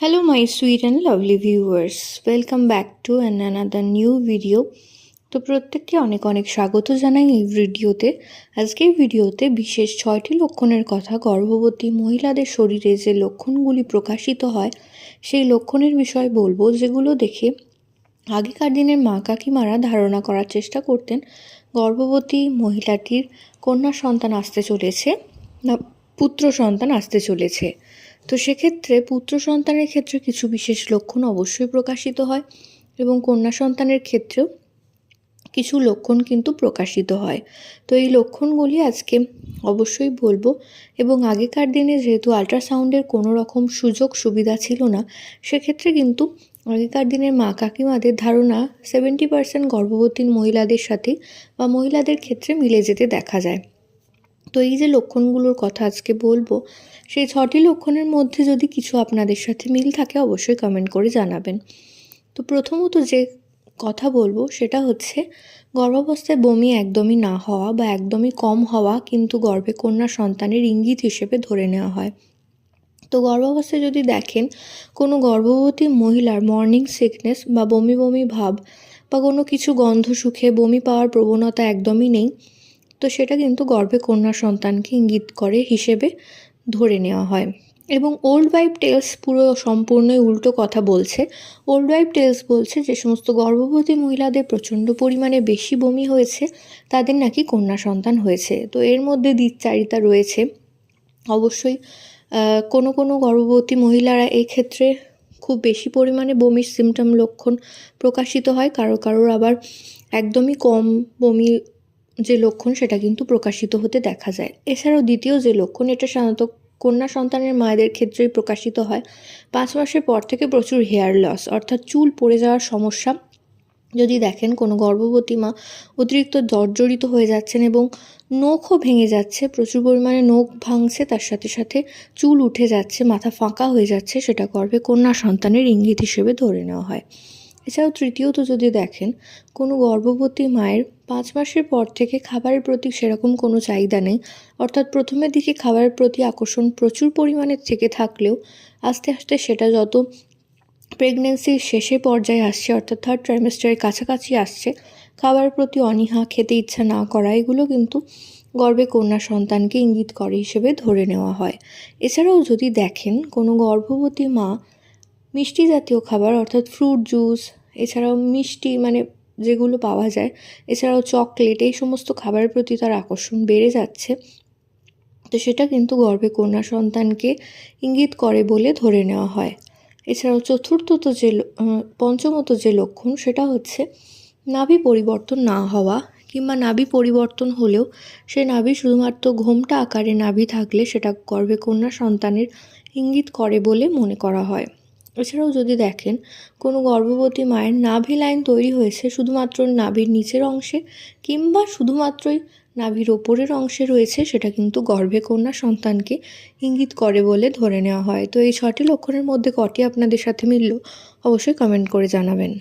Hello, my sweet and lovely viewers. Welcome back to an another new video. তো প্রত্যেককে অনেক অনেক স্বাগত জানাই এই ভিডিওতে আজকের ভিডিওতে বিশেষ ছয়টি লক্ষণের কথা গর্ভবতী মহিলাদের শরীরে যে লক্ষণগুলি প্রকাশিত হয় সেই লক্ষণের বিষয় বলব যেগুলো দেখে আগেকার দিনের মা কাকিমারা ধারণা করার চেষ্টা করতেন গর্ভবতী মহিলাটির কন্যা সন্তান আসতে চলেছে না পুত্র সন্তান আসতে চলেছে তো সেক্ষেত্রে পুত্র সন্তানের ক্ষেত্রে কিছু বিশেষ লক্ষণ অবশ্যই প্রকাশিত হয় এবং কন্যা সন্তানের ক্ষেত্রেও কিছু লক্ষণ কিন্তু প্রকাশিত হয়। তো এই লক্ষণগুলি আজকে অবশ্যই বলব এবং আগেকার দিনে যেহেতু আল্ট্রাসাউন্ডের কোনো রকম সুযোগ সুবিধা ছিল না, সেক্ষেত্রে কিন্তু আগেকার দিনের মা কাকিমাদের ধারণা সেভেন্টি পার্সেন্ট গর্ভবতী মহিলাদের সাথে বা মহিলাদের ক্ষেত্রে মিলে যেতে দেখা যায়। তো এই যে লক্ষণগুলোর কথা আজকে বলব, সেই ছটি লক্ষণের মধ্যে যদি কিছু আপনাদের সাথে মিল থাকে অবশ্যই কমেন্ট করে জানাবেন। তো প্রথমত যে কথা বলব সেটা হচ্ছে, গর্ভাবস্থায় বমি একদমই না হওয়া বা একদমই কম হওয়া কিন্তু গর্ভে কন্যা সন্তানের ইঙ্গিত হিসেবে ধরে নেওয়া হয়। তো গর্ভাবস্থায় যদি দেখেন, কোনো গর্ভবতী মহিলার মর্নিং সিকনেস বা বমি বমি ভাব বা কোনো কিছু গন্ধ সুখে বমি পাওয়ার প্রবণতা একদমই নেই তো সেটা কিন্তু গর্ভে কন্যা সন্তানকে ইঙ্গিত করে হিসেবে ধরে নেওয়া হয়। এবং ওল্ড ওয়াইফ টেলস পুরো সম্পূর্ণই উল্টো কথা বলছে। ওল্ড ওয়াইফ টেলস বলছে যে, সমস্ত গর্ভবতী মহিলাদের প্রচণ্ড পরিমাণে বেশি বমি হয়েছে, তাদের নাকি কন্যা সন্তান হয়েছে। তো এর মধ্যে দ্বিচারিতা রয়েছে। অবশ্যই কোনো কোনো গর্ভবতী মহিলারা এই ক্ষেত্রে খুব বেশি পরিমাণে বমির সিমটম লক্ষণ প্রকাশিত হয়। কারও কারোর আবার একদমই কম বমি যে লক্ষণ সেটা কিন্তু প্রকাশিত হতে দেখা যায়। এছাড়াও দ্বিতীয় যে লক্ষণ, এটা সাধারণত কন্যা সন্তানের মায়েদের ক্ষেত্রেই প্রকাশিত হয়। পাঁচ মাসের পর থেকে প্রচুর হেয়ার লস অর্থাৎ চুল পড়ে যাওয়ার সমস্যা। যদি দেখেন, কোনো গর্ভবতী মা অতিরিক্ত জর্জরিত হয়ে যাচ্ছেন এবং নখও ভেঙে যাচ্ছে, প্রচুর পরিমাণে নখ ভাঙছে, তার সাথে সাথে চুল উঠে যাচ্ছে, মাথা ফাঁকা হয়ে যাচ্ছে, সেটা গর্ভে কন্যা সন্তানের ইঙ্গিত হিসেবে ধরে নেওয়া হয়। এছাড়াও তৃতীয়ত যদি দেখেন, কোনো গর্ভবতী মায়ের পাঁচ মাসের পর থেকে খাবারের প্রতি সেরকম কোনো চাহিদা নেই। অর্থাৎ প্রথমের দিকে খাবারের প্রতি আকর্ষণ প্রচুর পরিমাণে থেকে থাকলেও আস্তে আস্তে সেটা যত প্রেগনেন্সির শেষে পর্যায়ে আসছে, অর্থাৎ থার্ড ট্রাইমেস্টারের কাছাকাছি আসছে, খাবারের প্রতি অনীহা, খেতে ইচ্ছা না করা, এগুলো কিন্তু গর্ভে কন্যা সন্তানকে ইঙ্গিত করে হিসেবে ধরে নেওয়া হয়। এছাড়াও যদি দেখেন, কোনো গর্ভবতী মা মিষ্টি জাতীয় খাবার, অর্থাৎ ফ্রুট জুস এছাড়াও মিষ্টি মানে যেগুলো পাওয়া যায়, এছাড়াও চকলেট এই সমস্ত খাবারের প্রতি তার আকর্ষণ বেড়ে যাচ্ছে। তো সেটা কিন্তু গর্ভে কন্যা সন্তানকে ইঙ্গিত করে বলে ধরে নেওয়া হয়। এছাড়াও চতুর্থত যে পঞ্চমত যে লক্ষণ, সেটা হচ্ছে নাভি পরিবর্তন না হওয়া কিংবা নাভি পরিবর্তন হলেও সে নাভি শুধুমাত্র ঘোমটা আকারে নাভি থাকলে সেটা গর্ভে কন্যা সন্তানের ইঙ্গিত করে বলে মনে করা হয়। এছাড়াও যদি দেখেন, কোনো গর্ভবতী মায়ের নাভি লাইন তৈরি হয়েছে শুধুমাত্র নাভির নিচের অংশে কিংবা শুধুমাত্রই নাভির ওপরের অংশে রয়েছে, সেটা কিন্তু গর্ভে কন্যা সন্তানকে ইঙ্গিত করে বলে ধরে নেওয়া হয়। তো এই ছটি লক্ষণের মধ্যে কটি আপনাদের সাথে মিলল, অবশ্যই কমেন্ট করে জানাবেন।